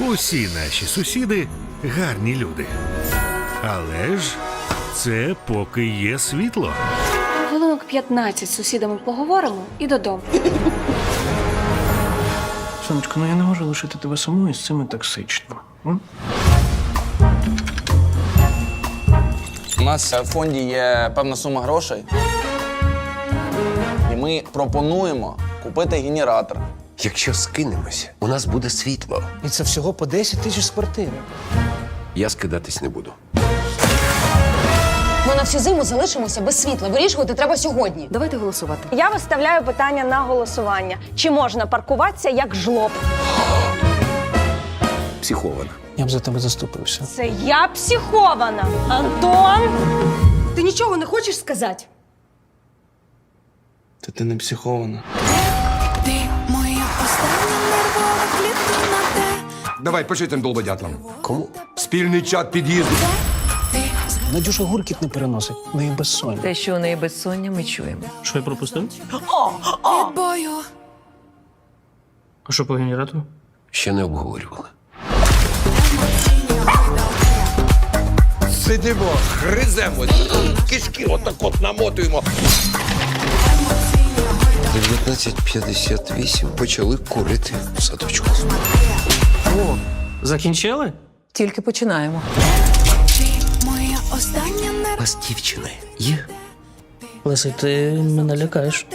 Усі наші сусіди гарні люди. Але ж це поки є світло. Хвилинок 15 з сусідами поговоримо і додому. Сонечко, ну я не можу лишити тебе саму із цими токсичними. м? У нас в фонді є певна сума грошей. І ми пропонуємо купити генератор. Якщо скинемося, у нас буде світло. І це всього по 10 тисяч з квартири. Я скидатись не буду. Ми на всю зиму залишимося без світла. Вирішувати треба сьогодні. Давайте голосувати. Я виставляю питання на голосування. Чи можна паркуватися як жлоб? Психована. Я б за тебе заступився. Це я психована. Антон! Ти нічого не хочеш сказати? Та ти не психована. Давай пиши тим долбодятлам. Кому? Спільний чат під'їзду. Надюша гуркіт не переносить, в неї безсоння. Те, що у неї безсоння, ми чуємо. Що я пропустив? А що по генератору? Ще не обговорювали. Сидимо, гриземо, кишки отак от намотуємо. 19.58 почали курити в садочку. О, закінчили? Тільки починаємо. У вас дівчини є? Леси, ти мене лякаєш.